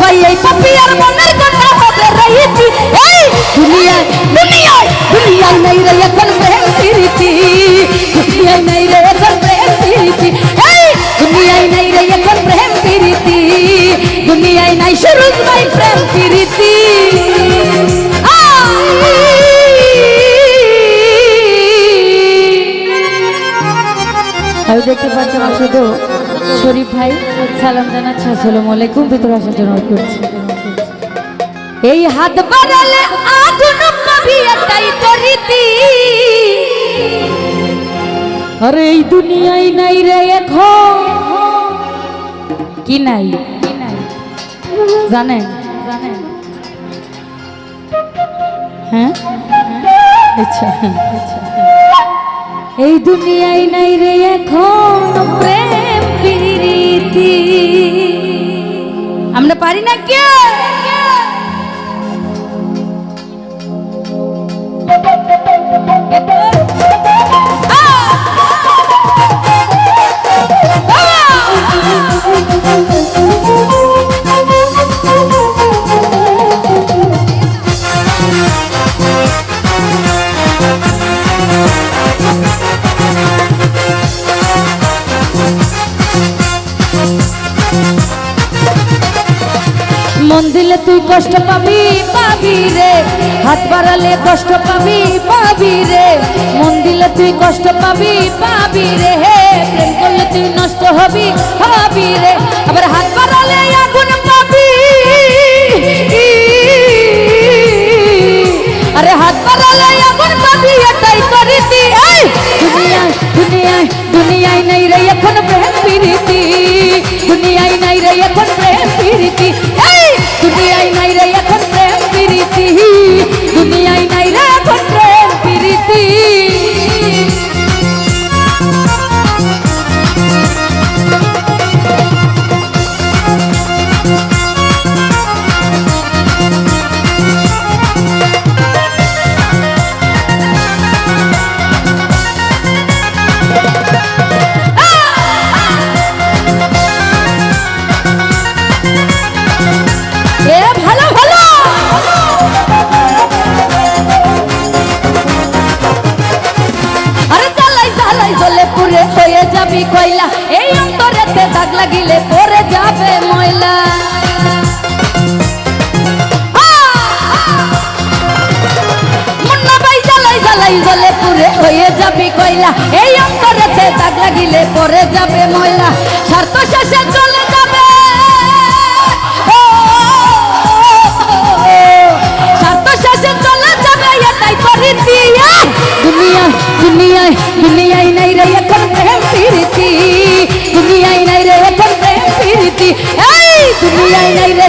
ভাই এই পাপিয়ার মনের কথা হবে রইতি এই দুনিয়ায় দুনিয়ায় দুনিয়ায় নাই রে এখন প্রেম প্রীতি দুনিয়ায় নাই রে এখন প্রেম প্রীতি এই দুনিয়ায় নাই রে এখন প্রেম প্রীতি দুনিয়ায় নাই সুরজ ভাই প্রেম প্রীতি আমি দেখতে পাচ্ছি আমার শুধু শরীফ ভাই। সালাম জানাচ্ছি আলাইকুম, ভিতরে আসার জন্য করছি। এই হাত বাড়ালে আগুন আরে, এই দুনিয়ায় নাই রে এখন। কি নাই? জানেন জানেন? হ্যাঁ? আচ্ছা আচ্ছা। এই দুনিয়ায় নাই রে এখন। প্রীতি। আমরা পারি না কে কষ্ট পাবি পাবি রে। হাত বাড়ালে কষ্ট পাবি পাবি রে। মন দিলে তুই কষ্ট পাবি পাবি রে। হে, প্রেম করলে তুই নষ্ট হবি হবি রে। আবার হাত বাড়ালে আগুন পাবি। আরে হাত বাড়ালে আগুন পাবি, এটাই তো রীতি এই, দুনিয়ায় দুনিয়ায় দুনিয়ায় নাই রে এখন প্রেম প্রীতি। দুনিয়ায় নাই রে এখন প্রেম প্রীতি। লাগিলে পরে যাবে ময়লা। জ্বলে পুরে হয়ে যাবি কয়লা। এই অন্তরেতে দাগ লাগিলে পরে যাবে ময়লা। স্বার্থ শেষে চলে এই দুনিয়ায় নাই রে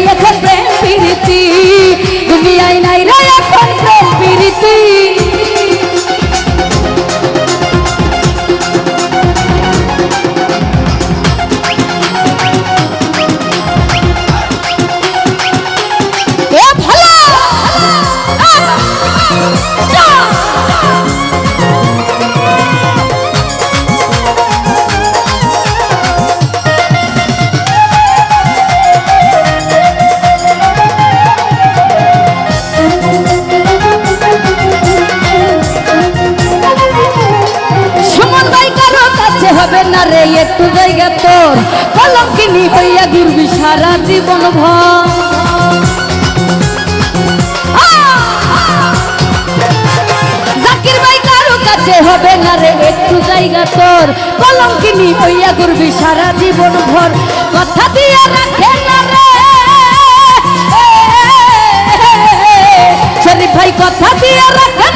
কলঙ্কিনী হইয়া ঘুরবি সারা জীবন ভর ভাই কারও কাছে হবে না রে একটু জায়গা তোর কলঙ্কিনী হইয়া ঘুরবি সারা জীবন ভর কথা দিয়ে রাখে না রে শরীফ ভাই কথা দিয়ে রাখে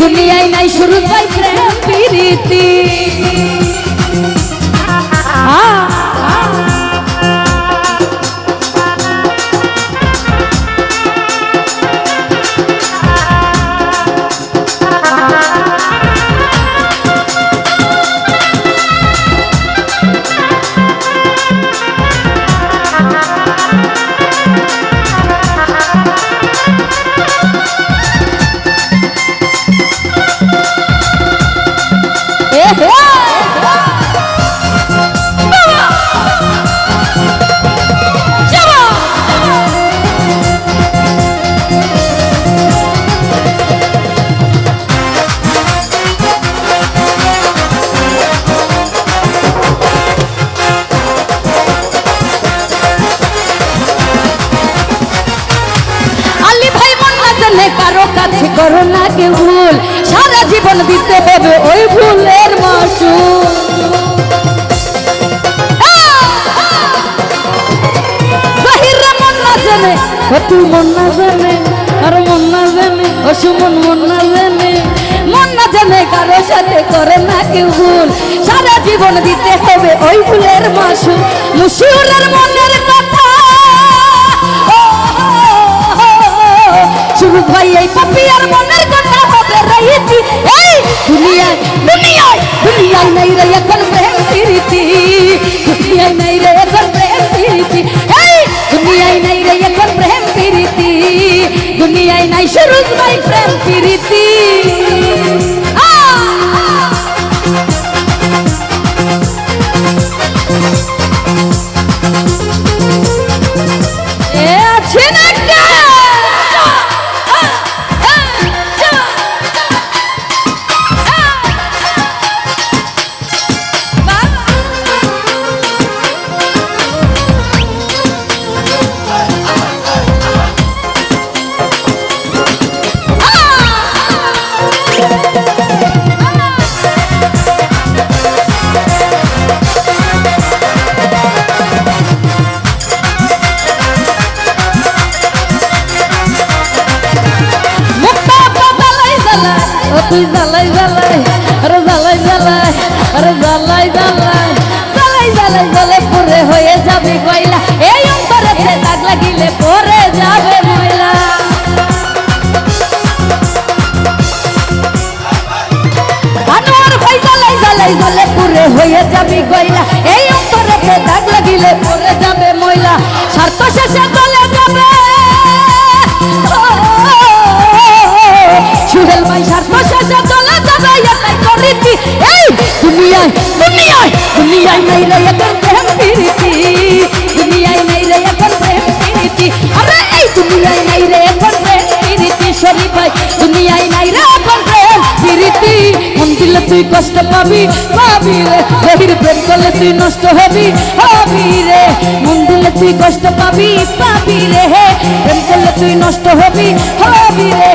দুনিয়ায় নাই শুরু ভাই প্রেম প্রীতি। জীবন দিতে হবে ওই ভুলের মাসু বাহিরে মন না জানে মন না আর মন না জানে ও মন না জানে। মন না জানে কারও সাথে করে না কেউ ভুল, সারা জীবন দিতে হবে ওই ভুলের মাসু মুসিউরের মনের কথা শুরু ভাই এই পাপিয়ার মনের কথা হবে রহিতি জ্বালাই জ্বালে পুরে হয়ে যাবে কয়লা। এই অন্তরেতে দাগ লাগিলে পরে যাবে ময়লা। জ্বালে পুরে হয়ে যাবি কয়লা। তুই কষ্ট পাবি পাবি রে। গভীর প্রেম করলে তুই নষ্ট হবি হবি রে। মন দিলে তুই কষ্ট পাবি পাবি রে। প্রেম করলে তুই নষ্ট হবি হবি রে।